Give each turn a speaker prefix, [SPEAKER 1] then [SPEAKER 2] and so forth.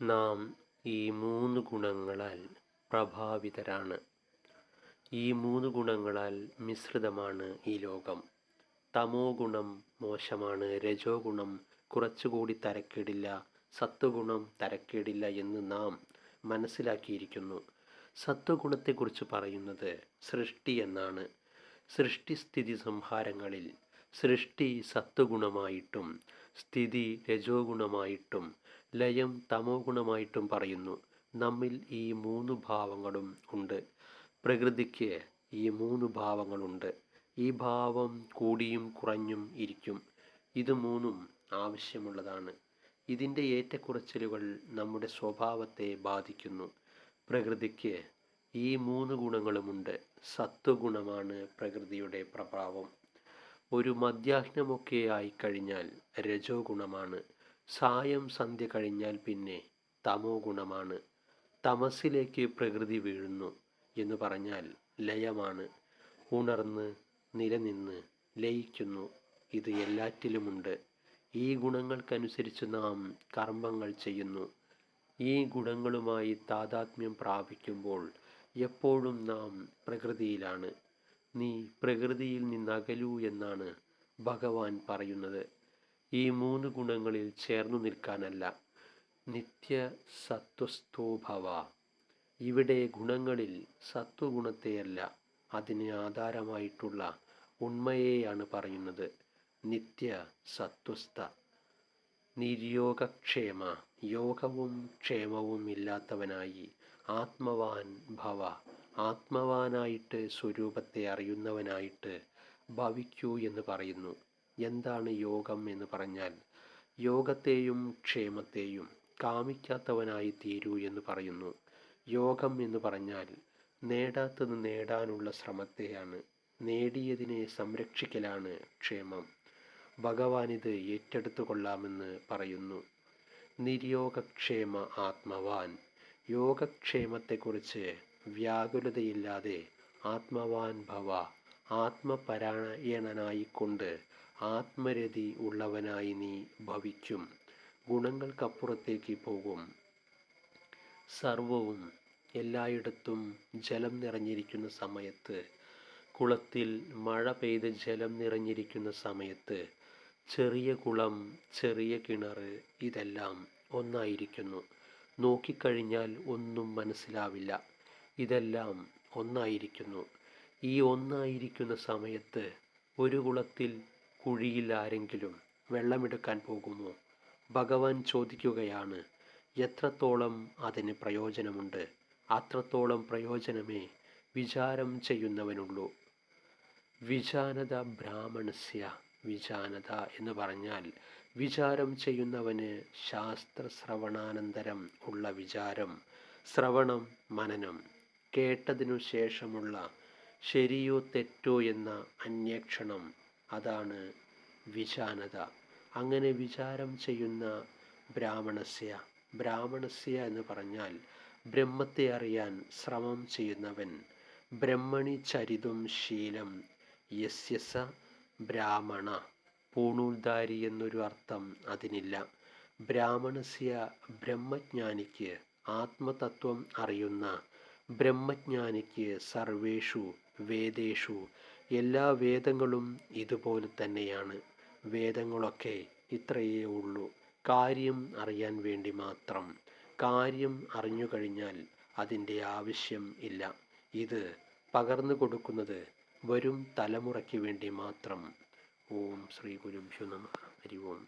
[SPEAKER 1] നാം ഈ മൂന്ന് ഗുണങ്ങളാൽ പ്രഭാവിതരാണ്. ഈ മൂന്ന് ഗുണങ്ങളാൽ മിശ്രിതമാണ് ഈ ലോകം. തമോ ഗുണം മോശമാണ് രജോ ഗുണം കുറച്ചുകൂടി തരക്കേടില്ല സത്വഗുണം തരക്കേടില്ല എന്ന് നാം മനസ്സിലാക്കിയിരിക്കുന്നു. സത്വഗുണത്തെക്കുറിച്ച് പറയുന്നത് സൃഷ്ടി എന്നാണ്. സൃഷ്ടിസ്ഥിതി സംഹാരങ്ങളിൽ സൃഷ്ടി സത്വഗുണമായിട്ടും സ്ഥിതി രജോ ഗുണമായിട്ടും ലയം തമോ ഗുണമായിട്ടും പറയുന്നു. നമ്മിൽ ഈ മൂന്ന് ഭാവങ്ങളും ഉണ്ട്. പ്രകൃതിക്ക് ഈ മൂന്ന് ഭാവങ്ങളുണ്ട്. ഈ ഭാവം കൂടിയും കുറഞ്ഞും ഇരിക്കും. ഇത് മൂന്നും ആവശ്യമുള്ളതാണ്. ഇതിന്റെ ഏറ്റക്കുറച്ചിലുകൾ നമ്മുടെ സ്വഭാവത്തെ ബാധിക്കുന്നു. പ്രകൃതിക്ക് ഈ മൂന്ന് ഗുണങ്ങളുമുണ്ട്. സത്വഗുണമാണ് പ്രകൃതിയുടെ പ്രഭാവം. ഒരു മധ്യാഹ്നമൊക്കെ ആയിക്കഴിഞ്ഞാൽ രജോ ഗുണമാണ് സായം സന്ധ്യ കഴിഞ്ഞാൽ പിന്നെ തമോ ഗുണമാണ്. തമസിലേക്ക് പ്രകൃതി വീഴുന്നു എന്ന് പറഞ്ഞാൽ ലയമാണ്. ഉണർന്ന് നിലനിന്ന് ലയിക്കുന്നു. ഇത് എല്ലാറ്റിലുമുണ്ട്. ഈ ഗുണങ്ങൾക്കനുസരിച്ച് നാം കർമ്മങ്ങൾ ചെയ്യുന്നു. ഈ ഗുണങ്ങളുമായി താതാത്മ്യം പ്രാപിക്കുമ്പോൾ എപ്പോഴും നാം പ്രകൃതിയിലാണ്. നീ പ്രകൃതിയിൽ നിന്നകലൂ എന്നാണ് ഭഗവാൻ പറയുന്നത്. ഈ മൂന്ന് ഗുണങ്ങളിൽ ചേർന്നു നിൽക്കാനല്ല. നിത്യ സത്വസ്തോഭവ ഇവിടെ ഗുണങ്ങളിൽ സത്വഗുണത്തെയല്ല അതിന് ആധാരമായിട്ടുള്ള ഉണ്മയെയാണ് പറയുന്നത്. നിത്യ സത്വസ്ഥ നിര്യോഗക്ഷേമ. യോഗവും ക്ഷേമവും ഇല്ലാത്തവനായി ആത്മവാൻ ഭവ. ആത്മവാനായിട്ട് സ്വരൂപത്തെ അറിയുന്നവനായിട്ട് ഭവിക്കൂ എന്ന് പറയുന്നു. എന്താണ് യോഗം എന്ന് പറഞ്ഞാൽ യോഗത്തെയും ക്ഷേമത്തെയും കാമിക്കാത്തവനായി തീരൂ എന്ന് പറയുന്നു. യോഗം എന്ന് പറഞ്ഞാൽ നേടാത്തത് നേടാനുള്ള ശ്രമത്തെയാണ്. നേടിയതിനെ സംരക്ഷിക്കലാണ് ക്ഷേമം. ഭഗവാനിത് ഏറ്റെടുത്തു കൊള്ളാമെന്ന് പറയുന്നു. നിര്യോഗക്ഷേമ ആത്മവാൻ. യോഗക്ഷേമത്തെക്കുറിച്ച് വ്യാകുലതയില്ലാതെ ആത്മവാൻ ഭവ ആത്മപരായണനായിക്കൊണ്ട് ആത്മരതി ഉള്ളവനായി നീ ഭവിക്കും ഗുണങ്ങൾക്കപ്പുറത്തേക്ക് പോകും. സർവവും എല്ലായിടത്തും ജലം നിറഞ്ഞിരിക്കുന്ന സമയത്ത് കുളത്തിൽ മഴ പെയ്ത് ജലം നിറഞ്ഞിരിക്കുന്ന സമയത്ത് ചെറിയ കുളം ചെറിയ കിണർ ഇതെല്ലാം ഒന്നായിരിക്കുന്നു. നോക്കിക്കഴിഞ്ഞാൽ ഒന്നും മനസ്സിലാവില്ല. ഇതെല്ലാം ഒന്നായിരിക്കുന്നു. ഈ ഒന്നായിരിക്കുന്ന സമയത്ത് ഒരു കുളത്തിൽ കുഴിയിൽ ആരെങ്കിലും വെള്ളമെടുക്കാൻ പോകുമോ? ഭഗവാൻ ചോദിക്കുകയാണ് എത്രത്തോളം അതിന് പ്രയോജനമുണ്ട്? അത്രത്തോളം പ്രയോജനമേ വിചാരം ചെയ്യുന്നവനുള്ളൂ. വിചാനത ബ്രാഹ്മണസ്യ വിചാനത എന്ന് പറഞ്ഞാൽ വിചാരം ചെയ്യുന്നവന് ശാസ്ത്രശ്രവണാനന്തരം ഉള്ള വിചാരം ശ്രവണം മനനം. കേട്ടതിനു ശേഷമുള്ള ശരിയോ തെറ്റോ എന്ന അന്വേഷണം അതാണ് വിജാനത അങ്ങനെ വിചാരം ചെയ്യുന്ന ബ്രാഹ്മണസ്യ. ബ്രാഹ്മണസ്യ എന്ന് പറഞ്ഞാൽ ബ്രഹ്മത്തെ അറിയാൻ ശ്രമം ചെയ്യുന്നവൻ. ബ്രഹ്മണി ചരിതും ശീലം. യസ്യസ ബ്രാഹ്മണ. പൂണൂൽധാരി എന്നൊരു അർത്ഥം അതിനില്ല. ബ്രാഹ്മണസ്യ ബ്രഹ്മജ്ഞാനിക്ക് ആത്മതത്വം അറിയുന്ന ബ്രഹ്മജ്ഞാനിക്ക് സർവേഷു വേദേഷു എല്ലാ വേദങ്ങളും ഇതുപോലെ തന്നെയാണ്. വേദങ്ങളൊക്കെ ഇത്രയേ ഉള്ളൂ. കാര്യം അറിയാൻ വേണ്ടി മാത്രം. കാര്യം അറിഞ്ഞു കഴിഞ്ഞാൽ അതിന്റെ ആവശ്യം ഇല്ല. ഇത് പകർന്നു കൊടുക്കുന്നത് വരും തലമുറയ്ക്ക് വേണ്ടി മാത്രം. ഓം ശ്രീ ഗുരുഭ്യോ നമ. ഹരി ഓം.